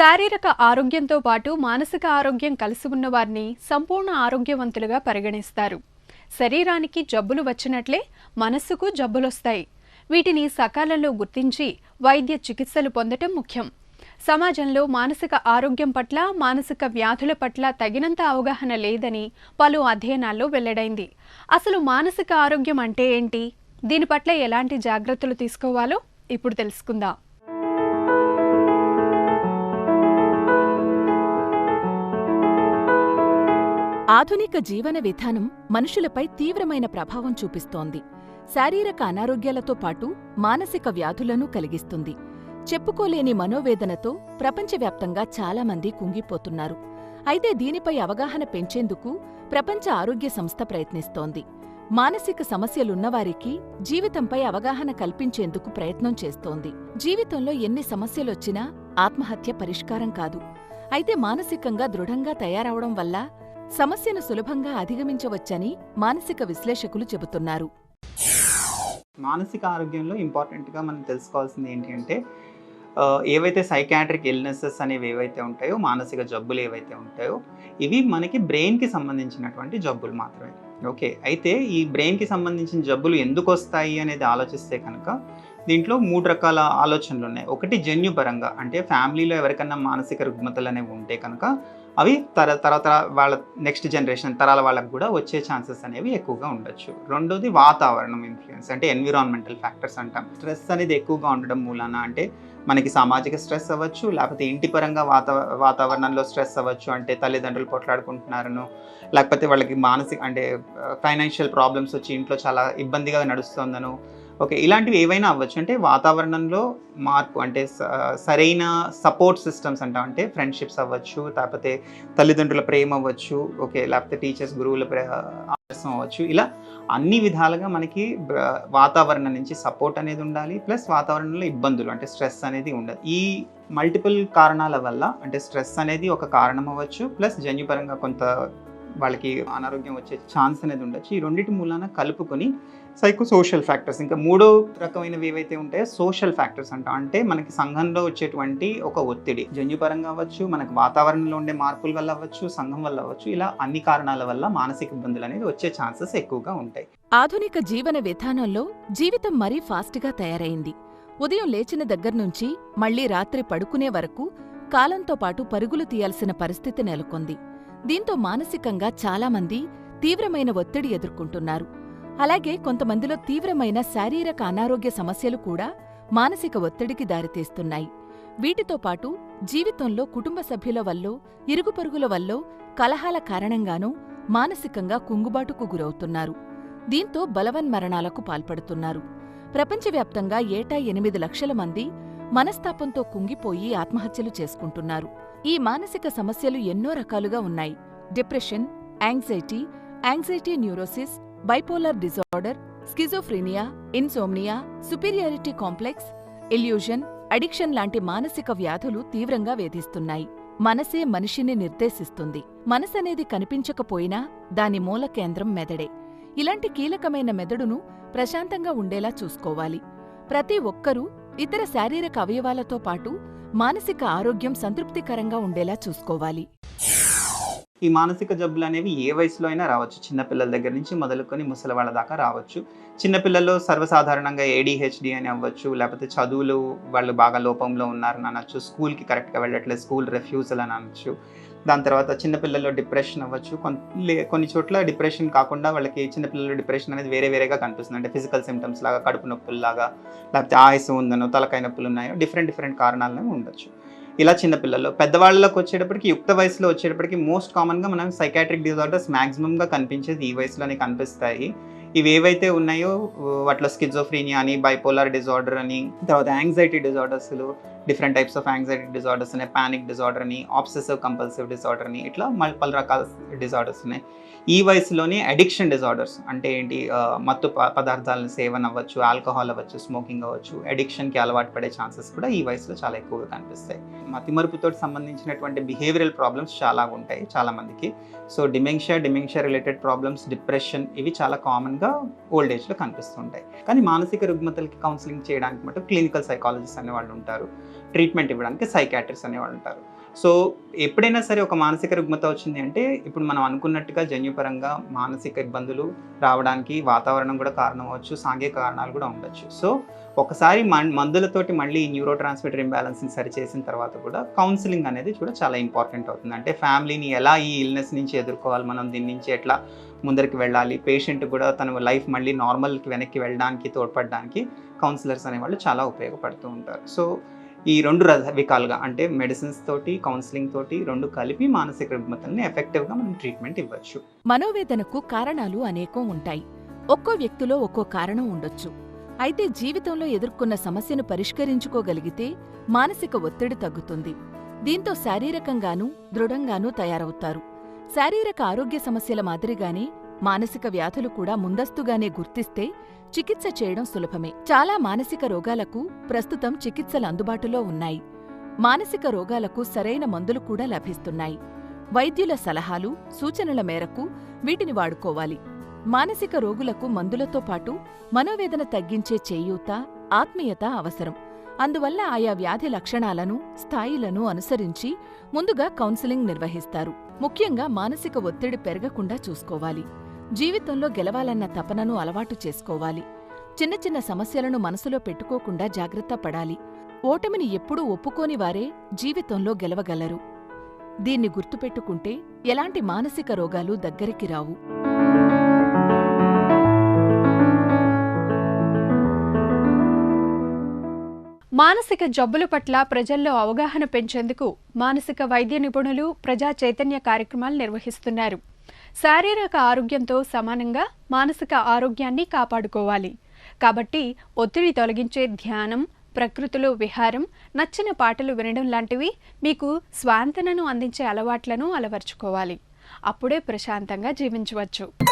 శారీరక ఆరోగ్యంతో పాటు మానసిక ఆరోగ్యం కలిసి ఉన్న వారిని సంపూర్ణ ఆరోగ్యవంతులుగా పరిగణిస్తారు. శరీరానికి జబ్బులు వచ్చినట్లే మనస్సుకు జబ్బులొస్తాయి. వీటిని సకాలంలో గుర్తించి వైద్య చికిత్సలు పొందటం ముఖ్యం. సమాజంలో మానసిక ఆరోగ్యం పట్ల మానసిక వ్యాధుల పట్ల తగినంత అవగాహన లేదని పలు అధ్యయనాల్లో వెల్లడైంది. అసలు మానసిక ఆరోగ్యం అంటే ఏంటి? దీని పట్ల ఎలాంటి జాగ్రత్తలు తీసుకోవాలో ఇప్పుడు తెలుసుకుందాం. ఆధునిక జీవన విధానం మనుషులపై తీవ్రమైన ప్రభావం చూపిస్తోంది. శారీరక అనారోగ్యాలతో పాటు మానసిక వ్యాధులను కలిగిస్తుంది. చెప్పుకోలేని మనోవేదనతో ప్రపంచవ్యాప్తంగా చాలామంది కుంగిపోతున్నారు. అయితే దీనిపై అవగాహన పెంచేందుకు ప్రపంచ ఆరోగ్య సంస్థ ప్రయత్నిస్తోంది. మానసిక సమస్యలున్నవారికి జీవితంపై అవగాహన కల్పించేందుకు ప్రయత్నం చేస్తోంది. జీవితంలో ఎన్ని సమస్యలొచ్చినా ఆత్మహత్య పరిష్కారం కాదు. అయితే మానసికంగా దృఢంగా తయారవడం వల్ల సమస్యను సులభంగా అధిగమించవచ్చని మానసిక విశ్లేషకులు చెబుతున్నారు. మానసిక ఆరోగ్యంలో ఇంపార్టెంట్గా మనం తెలుసుకోవాల్సింది ఏంటి అంటే ఏవైతే సైకాట్రిక్ ఇల్నెసెస్ అనేవి ఏవైతే ఉంటాయో మానసిక జబ్బులు ఏవైతే ఉంటాయో ఇవి మనకి బ్రెయిన్కి సంబంధించినటువంటి జబ్బులు మాత్రమే. ఓకే అయితే ఈ బ్రెయిన్కి సంబంధించిన జబ్బులు ఎందుకు వస్తాయి అనేది ఆలోచిస్తే కనుక దీంట్లో మూడు రకాల ఆలోచనలు ఉన్నాయి. ఒకటి జన్యుపరంగా అంటే ఫ్యామిలీలో ఎవరికన్నా మానసిక రుగ్మతలు అనేవి ఉంటే కనుక అవి తర తర్వాత వాళ్ళ నెక్స్ట్ జనరేషన్ తరాల వాళ్ళకు కూడా వచ్చే ఛాన్సెస్ అనేవి ఎక్కువగా ఉండొచ్చు. రెండోది వాతావరణం ఇన్ఫ్లుయెన్స్ అంటే ఎన్విరాన్మెంటల్ ఫ్యాక్టర్స్ అంటాం. స్ట్రెస్ అనేది ఎక్కువగా ఉండడం మూలాన అంటే మనకి సామాజిక స్ట్రెస్ అవ్వచ్చు లేకపోతే ఇంటి పరంగా వాతా వాతావరణంలో స్ట్రెస్ అవ్వచ్చు అంటే తల్లిదండ్రులు కొట్లాడుకుంటున్నారను లేకపోతే వాళ్ళకి మానసిక అంటే ఫైనాన్షియల్ ప్రాబ్లమ్స్ వచ్చి ఇంట్లో చాలా ఇబ్బందిగా నడుస్తుందను ఓకే ఇలాంటివి ఏవైనా అవ్వచ్చు. అంటే వాతావరణంలో మార్పు అంటే సరైన సపోర్ట్ సిస్టమ్స్ అంటాం. అంటే ఫ్రెండ్షిప్స్ అవ్వచ్చు లేకపోతే తల్లిదండ్రుల ప్రేమ అవ్వచ్చు ఓకే లేకపోతే టీచర్స్ గురువుల ప్రే ఆదర్శం అవ్వచ్చు. ఇలా అన్ని విధాలుగా మనకి వాతావరణం నుంచి సపోర్ట్ అనేది ఉండాలి. ప్లస్ వాతావరణంలో ఇబ్బందులు అంటే స్ట్రెస్ అనేది ఉండదు. ఈ మల్టిపుల్ కారణాల వల్ల అంటే స్ట్రెస్ అనేది ఒక కారణం అవ్వచ్చు. ప్లస్ జన్యుపరంగా కొంత వాళ్ళకి అనారోగ్యం వచ్చే ఛాన్స్ అనేది ఉండొచ్చు. ఈ రెండింటి మూలాన కలుపుకొని సైకో సోషల్ ఫ్యాక్టర్స్. ఇంకా మూడో రకమైనవి ఏవైతే ఉంటాయో సోషల్ ఫ్యాక్టర్స్ అంట. అంటే మనకి సంఘంలో వచ్చేటువంటి ఒక ఒత్తిడి. జన్యుపరంగా అవ్వచ్చు మనకు వాతావరణంలో ఉండే మార్పుల వల్ల అవ్వచ్చు సంఘం వల్ల అవ్వచ్చు ఇలా అన్ని కారణాల వల్ల మానసిక ఇబ్బందులు అనేది వచ్చే ఛాన్సెస్ ఎక్కువగా ఉంటాయి. ఆధునిక జీవన విధానంలో జీవితం మరీ ఫాస్ట్గా తయారైంది. ఉదయం లేచిన దగ్గర్నుంచి మళ్ళీ రాత్రి పడుకునే వరకు కాలంతో పాటు పరుగులు తీయాల్సిన పరిస్థితి నెలకొంది. దీంతో మానసికంగా చాలామంది తీవ్రమైన ఒత్తిడి ఎదుర్కొంటున్నారు. అలాగే కొంతమందిలో తీవ్రమైన శారీరక అనారోగ్య సమస్యలు కూడా మానసిక ఒత్తిడికి దారితీస్తున్నాయి. వీటితో పాటు జీవితంలో కుటుంబ సభ్యుల వల్లో ఇరుగుపరుగుల వల్లో కలహాల కారణంగానూ మానసికంగా కుంగుబాటుకు గురవుతున్నారు. దీంతో బలవన్మరణాలకు పాల్పడుతున్నారు. ప్రపంచవ్యాప్తంగా ఏటా ఎనిమిది లక్షల మంది మనస్తాపంతో కుంగిపోయి ఆత్మహత్యలు చేసుకుంటున్నారు. ఈ మానసిక సమస్యలు ఎన్నో రకాలుగా ఉన్నాయి. Depression anxiety anxiety neurosis bipolar disorder schizophrenia insomnia superiority complex illusion addiction లాంటి మానసిక వ్యాధులు తీవ్రంగా వేధిస్తున్నాయి. మనసే మనిషిని నిర్దేశిస్తుంది. మనసనేది కనిపించకపోయినా దాని మూల కేంద్రం మెదడే. ఇలాంటి కీలకమైన మెదడును ప్రశాంతంగా ఉండేలా చూసుకోవాలి. ప్రతి ఒక్కరూ ఇతర శారీరక అవయవాలతో పాటు మానసిక ఆరోగ్యం సంతృప్తికరంగా ఉండేలా చూసుకోవాలి. ఈ మానసిక జబ్బులు అనేవి ఏ వయసులో అయినా రావచ్చు. చిన్నపిల్లల దగ్గర నుంచి మొదలుకొని ముసలి వాళ్ళ దాకా రావచ్చు. చిన్నపిల్లల్లో సర్వసాధారణంగా ఏడిహెచ్డి అని అవ్వచ్చు లేకపోతే చదువులు వాళ్ళు బాగా లోపంలో ఉన్నారని అనొచ్చు స్కూల్కి కరెక్ట్గా వెళ్ళట్లేదు స్కూల్ రెఫ్యూజల్ అని అనొచ్చు. దాని తర్వాత చిన్నపిల్లల్లో డిప్రెషన్ అవ్వచ్చు. కొన్- కొన్ని చోట్ల డిప్రెషన్ కాకుండా వాళ్ళకి చిన్నపిల్లల్లో డిప్రెషన్ అనేది వేరే వేరేగా కనిపిస్తుంది. అంటే ఫిజికల్ సిమ్టమ్స్ లాగా కడుపు నొప్పుల్లాగా లేకపోతే ఆయుసం ఉందనో తలకాయ నొప్పులు ఉన్నాయో డిఫరెంట్ డిఫరెంట్ కారణాలనే ఉండొచ్చు. ఇలా చిన్నపిల్లల్లో పెద్దవాళ్ళకి వచ్చేటప్పటికి యుక్త వయసులో వచ్చేటప్పటికి మోస్ట్ కామన్గా మనం సైకాట్రిక్ డిజార్డర్స్ మ్యాక్సిమంగా కనిపించేది ఈ వయసులోనే కనిపిస్తాయి. ఇవి ఏవైతే ఉన్నాయో వాటిలో స్కిజోఫ్రీనియా అని బైపోలార్ డిజార్డర్ అని తర్వాత anxiety డిజార్డర్స్లు different types of anxiety disorders ఉన్నాయి. పానిక్ డిజార్డర్ అని ఆబ్సెసివ్ కంపల్సివ్ డిజార్డర్ అని ఇట్లా పలు రకాల డిజార్డర్స్ ఉన్నాయి. ఈ వయసులోనే అడిక్షన్ డిజార్డర్స్ అంటే ఏంటి? మత్తు ప- సేవన్ అవ్వచ్చు ఆల్కహాల్ అవ్వచ్చు స్మోకింగ్ అవ్వచ్చు అడిక్షన్కి అలవాటు పడే ఛాన్సెస్ కూడా ఈ వయసులో చాలా ఎక్కువగా కనిపిస్తాయి. మతిమరుపుతో సంబంధించినటువంటి బిహేవియరల్ ప్రాబ్లమ్స్ చాలా ఉంటాయి చాలామందికి so dementia dementia related problems depression ఇవి చాలా కామన్గా ఓల్డ్ ఏజ్లో కనిపిస్తుంటాయి. కానీ మానసిక రుగ్మతలకి కౌన్సిలింగ్ చేయడానికి మటు క్లినికల్ సైకాలజిస్ట్ అనే వాళ్ళు ఉంటారు. ట్రీట్మెంట్ ఇవ్వడానికి సైకాట్రిస్ట్ అనేవాళ్ళు ఉంటారు. సో ఎప్పుడైనా సరే ఒక మానసిక రుగ్మత వచ్చింది అంటే ఇప్పుడు మనం అనుకున్నట్టుగా జన్యుపరంగా మానసిక ఇబ్బందులు రావడానికి వాతావరణం కూడా కారణం అవ్వచ్చు సాంఘిక కారణాలు కూడా ఉండొచ్చు. సో ఒకసారి మన్- మందులతోటి మళ్ళీ న్యూరో ట్రాన్స్మిటర్ ఇంబ్యాలెన్స్ని సరిచేసిన తర్వాత కూడా కౌన్సిలింగ్ అనేది కూడా చాలా ఇంపార్టెంట్ అవుతుంది. అంటే ఫ్యామిలీని ఎలా ఈ ఇల్నెస్ నుంచి ఎదుర్కోవాలి మనం దీని నుంచి ఎట్లా ముందరికి వెళ్ళాలి పేషెంట్ కూడా తన లైఫ్ మళ్ళీ నార్మల్కి వెనక్కి వెళ్ళడానికి తోడ్పడడానికి కౌన్సిలర్స్ అనేవాళ్ళు చాలా ఉపయోగపడుతూ ఉంటారు. సో ఈ రెండు రకాలుగా అంటే మెడిసిన్స్ తోటి కౌన్సిలింగ్ తోటి రెండు కలిపి మానసిక రుగ్మతల్ని ఎఫెక్టివ్గా మనం ట్రీట్మెంట్ ఇవ్వచ్చు. మనోవేదనకు కారణాలు అనేకం ఉంటాయి. ఒక్కో వ్యక్తిలో ఒక్కో కారణం ఉండొచ్చు. అయితే జీవితంలో ఎదుర్కొన్న సమస్యను పరిష్కరించుకోగలిగితే మానసిక ఒత్తిడి తగ్గుతుంది. దీంతో శారీరకంగానూ దృఢంగానూ తయారవుతారు. శారీరక ఆరోగ్య సమస్యల మాదిరిగానే మానసిక వ్యాధులు కూడా ముందస్తుగానే గుర్తిస్తే చికిత్స చేయడం సులభమే. చాలా మానసిక రోగాలకు ప్రస్తుతం చికిత్సలు అందుబాటులో ఉన్నాయి. మానసిక రోగాలకు సరైన మందులు కూడా లభిస్తున్నాయి. వైద్యుల సలహాలు సూచనల మేరకు వీటిని వాడుకోవాలి. మానసిక రోగులకు మందులతో పాటు మనోవేదన తగ్గించే చేయూత ఆత్మీయత అవసరం. అందువల్ల ఆయా వ్యాధి లక్షణాలను స్థాయిలను అనుసరించి ముందుగా కౌన్సిలింగ్ నిర్వహిస్తారు. ముఖ్యంగా మానసిక ఒత్తిడి పెరగకుండా చూసుకోవాలి. జీవితంలో గెలవాలన్న తపనను అలవాటు చేసుకోవాలి. చిన్న చిన్న సమస్యలను మనసులో పెట్టుకోకుండా జాగ్రత్త పడాలి. ఓటమిని ఎప్పుడూ ఒప్పుకోని వారే జీవితంలో గెలవగలరు. దీన్ని గుర్తుపెట్టుకుంటే ఎలాంటి మానసిక రోగాలు దగ్గరికి రావు. మానసిక జబ్బుల పట్ల ప్రజల్లో అవగాహన పెంచేందుకు మానసిక వైద్య నిపుణులు ప్రజా చైతన్య కార్యక్రమాలు నిర్వహిస్తున్నారు. శారీరక ఆరోగ్యంతో సమానంగా మానసిక ఆరోగ్యాన్ని కాపాడుకోవాలి. కాబట్టి ఒత్తిడి తొలగించే ధ్యానం ప్రకృతిలో విహారం నచ్చిన పాటలు వినడం లాంటివి మీకు స్వాంతనను అందించే అలవాట్లను అలవర్చుకోవాలి. అప్పుడే ప్రశాంతంగా జీవించవచ్చు.